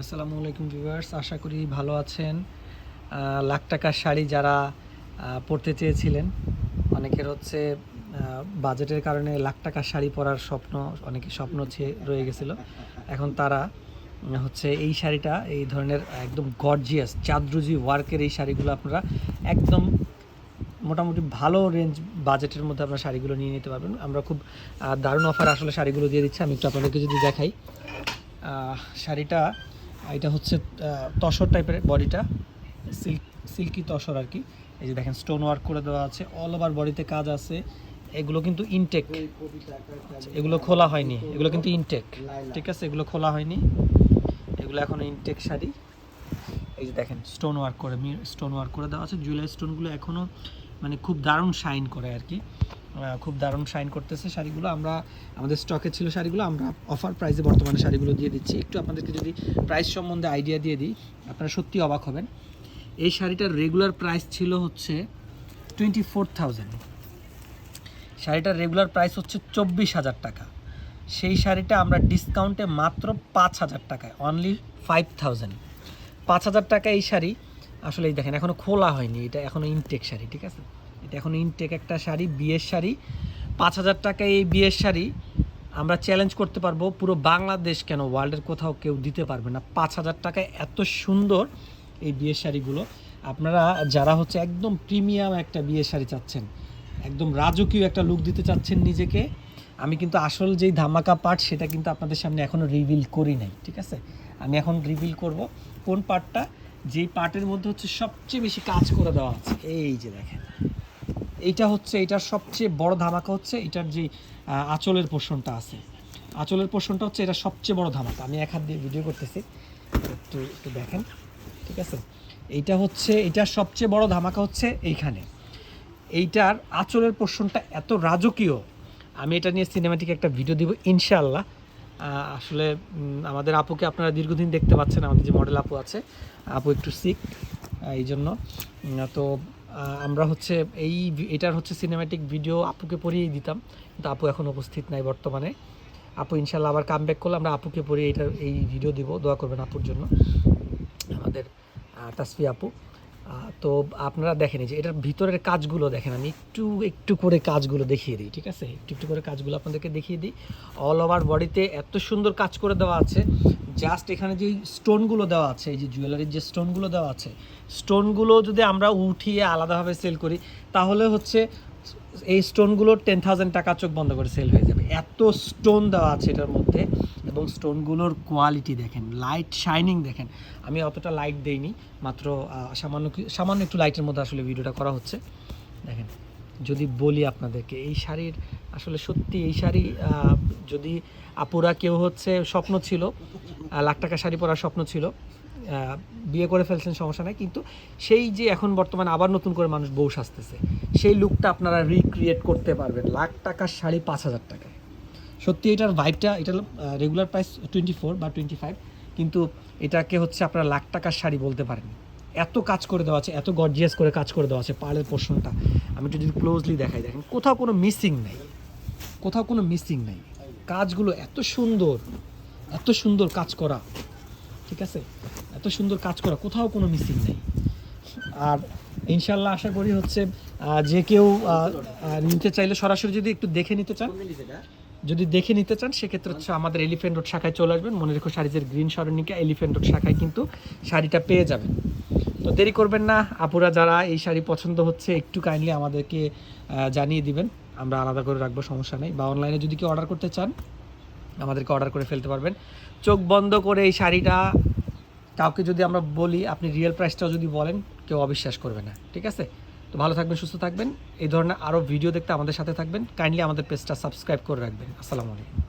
আসসালামু আলাইকুম ভিউয়ার্স, আশা করি ভালো আছেন। লাখ টাকার শাড়ি যারা পরতে চেয়েছিলেন, অনেকের হচ্ছে বাজেটের কারণে লাখ টাকার শাড়ি পরার স্বপ্ন, অনেকের স্বপ্ন রয়ে গেছিল। এখন তারা হচ্ছে এই শাড়িটা, এই ধরনের একদম গর্জিয়াস চাঁদরুজি ওয়ার্কের এই শাড়িগুলো আপনারা একদম মোটামুটি ভালো রেঞ্জ বাজেটের মধ্যে আপনারা শাড়িগুলো নিয়ে নিতে পারবেন। আমরা খুব দারুণ অফার আসলে শাড়িগুলো দিয়ে দিচ্ছি। আমি একটু আপনাদেরকে যদি দেখাই। শাড়িটা এটা হচ্ছে তসর টাইপের বডিটা, সিল্ক, সিল্কি তসর আর কি। এই যে দেখেন স্টোন ওয়ার্ক করে দেওয়া আছে অল ওভার বডিতে কাজ আছে। এগুলো কিন্তু ইনটেক এগুলো খোলা হয়নি, এগুলো কিন্তু ইনটেক ঠিক আছে, এগুলো খোলা হয়নি। এগুলো এখন ইনটেক শাড়ি এই যে দেখেন স্টোন ওয়ার্ক করে স্টোন ওয়ার্ক করে দেওয়া আছে। জুয়েলারি স্টোনগুলো এখনও মানে খুব দারুণ শাইন করে আর কি। খুব দারুণ শাইন করতেছে শাড়িগুলো। আমরা, আমাদের স্টকে ছিল শাড়িগুলো, আমরা অফার প্রাইসে বর্তমানে শাড়িগুলো দিয়ে দিচ্ছি। একটু আপনাদেরকে যদি প্রাইস সম্বন্ধে আইডিয়া দিয়ে দিই, আপনারা সত্যি অবাক হবেন। এই শাড়িটার রেগুলার প্রাইস ছিল হচ্ছে টোয়েন্টি ফোর থাউজেন্ড শাড়িটার রেগুলার প্রাইস হচ্ছে চব্বিশ হাজার টাকা। সেই শাড়িটা আমরা ডিসকাউন্টে মাত্র পাঁচ হাজার টাকায় অনলি ফাইভ থাউজেন্ড পাঁচ হাজার টাকা এই শাড়ি আসলে দেখেন এখনও খোলা হয়নি, এটা এখনও ইনটেক শাড়ি, ঠিক আছে? এটা এখন ইনটেক একটা শাড়ি, বিয়ের শাড়ি। পাঁচ হাজার টাকায় এই বিয়ের শাড়ি আমরা চ্যালেঞ্জ করতে পারব, পুরো বাংলাদেশ কেন ওয়ার্ল্ডের কোথাও কেউ দিতে পারবে না। পাঁচ হাজার টাকায় এত সুন্দর এই বিয়ের শাড়িগুলো। আপনারা যারা হচ্ছে একদম প্রিমিয়াম একটা বিয়ের শাড়ি চাচ্ছেন, একদম রাজকীয় একটা লুক দিতে চাচ্ছেন নিজেকে, আমি কিন্তু আসল যেই ধামাকা পার্ট সেটা কিন্তু আপনাদের সামনে এখনও রিভিল করি নাই, ঠিক আছে? আমি এখন রিভিল করব কোন পার্টটা যেই পার্টের মধ্যে হচ্ছে সবচেয়ে বেশি কাজ করে দেওয়া আছে। এই যে দেখেন। এইটা হচ্ছে এটার সবচেয়ে বড় ধামাকা হচ্ছে এটার যে আঁচলের পোর্শনটা আছে। আঁচলের পোর্শনটা হচ্ছে এটা সবচেয়ে বড় ধামাকা। আমি এক হাত দিয়ে ভিডিও করতেছি। একটু একটু দেখেন। ঠিক আছে? এইটা হচ্ছে এটার সবচেয়ে বড় ধামাকা হচ্ছে এইখানে। এইটার আঁচলের পোর্শনটা এত রাজকীয়। আমি এটা নিয়ে সিনেমাটিক একটা ভিডিও দিব, ইনশাআল্লাহ। আসলে আমাদের আপুকে আপনারা দীর্ঘদিন দেখতে পাচ্ছেন, আমাদের যে মডেল আপু আছে, আপু একটু সিক এই জন্য তো আমরা হচ্ছে এই এটার হচ্ছে সিনেমাটিক ভিডিও আপুকে পরিয়েই দিতাম, কিন্তু আপু এখন উপস্থিত নাই বর্তমানে। আপু ইনশাল্লাহ আবার কাম ব্যাক করলে আমরা আপুকে পরিয়ে এটার এই ভিডিও দিব। দোয়া করবেন আপুর জন্য। আমাদের তাসফি আপু। তো আপনারা দেখেন যে এটার ভিতরের কাজগুলো দেখেন, আমি একটু একটু করে কাজগুলো দেখিয়ে দিই, ঠিক আছে? একটু একটু করে কাজগুলো আপনাদেরকে দেখিয়ে দিই। অল ওভার বডিতে এত সুন্দর কাজ করে দেওয়া আছে। জাস্ট এখানে যে স্টোনগুলো দেওয়া আছে, এই যে জুয়েলারির যে স্টোনগুলো দেওয়া আছে, স্টোনগুলো যদি আমরা উঠিয়ে আলাদাভাবে সেল করি, তাহলে হচ্ছে এই স্টোনগুলোর টেন থাউজেন্ড টাকা চোখ বন্ধ করে সেল হয়ে যাবে। এত স্টোন দেওয়া আছে এটার মধ্যে। এবং স্টোনগুলোর কোয়ালিটি দেখেন লাইট শাইনিং দেখেন। আমি অতটা লাইট দেইনি, মাত্র সামান্য সামান্য একটু লাইটের মধ্যে আসলে ভিডিওটা করা হচ্ছে। দেখেন, যদি বলি আপনাদেরকে, এই শাড়ির আসলে সত্যি এই শাড়ি যদি আপুরা কেউ হচ্ছে স্বপ্ন ছিল লাখ টাকা শাড়ি পরার স্বপ্ন ছিল বিয়ে করে ফেলছেন সমস্যা নাই, কিন্তু সেই যে এখন বর্তমানে আবার নতুন করে মানুষ বউ সাজতেছে, সেই লুকটা আপনারা রিক্রিয়েট করতে পারবেন, লাখ টাকার শাড়ি পাঁচ হাজার টাকায়। সত্যি এটার ভাইবটা এটা রেগুলার প্রাইস টোয়েন্টি ফোর বা টোয়েন্টি ফাইভ কিন্তু এটাকে হচ্ছে আপনারা লাখ টাকার শাড়ি বলতে পারেন। এত কাজ করে দেওয়া আছে, এত গর্জিয়াস করে কাজ করে দেওয়া আছে পাড়ের পোর্শনটা আমি যদি ক্লোজলি দেখাই, দেখেন কোথাও কোনো মিসিং নেই। কোথাও কোনো মিসিং নেই। কাজগুলো এত সুন্দর এত সুন্দর কাজ করা ঠিক আছে? এত সুন্দর কাজ করা কোথাও কোনো মিসিং নেই। আর ইনশাল্লাহ আশা করি হচ্ছে যে কেউ নিতে চাইলে সরাসরি যদি একটু দেখে নিতে চান যদি দেখে নিতে চান সেক্ষেত্রে হচ্ছে আমাদের এলিফেন্ট রোড শাখায় চলে আসবেন। মনে রেখো শাড়িজের গ্রিন সরণিকা এলিফেন্ট রোড শাখায় কিন্তু শাড়িটা পেয়ে যাবেন। তো দেরি করবেন না আপুরা যারা এই শাড়ি পছন্দ হচ্ছে একটু কাইন্ডলি আমাদেরকে জানিয়ে দিবেন। আমরা আলাদা করে রাখব, সমস্যা নেই। বা অনলাইনে যদি কেউ অর্ডার করতে চান, আমাদেরকে অর্ডার করে ফেলতে পারবেন। চোখ বন্ধ করে এই শাড়িটা কাউকে যদি আমরা বলি, আপনি রিয়েল প্রাইসটাও যদি বলেন, কেউ অবিশ্বাস করবে না, ঠিক আছে? তো ভালো থাকবেন, সুস্থ থাকবেন। এই ধরনের আরও ভিডিও দেখতে আমাদের সাথে থাকবেন। কাইন্ডলি আমাদের পেজটা সাবস্ক্রাইব করে রাখবেন। আসসালামু আলাইকুম।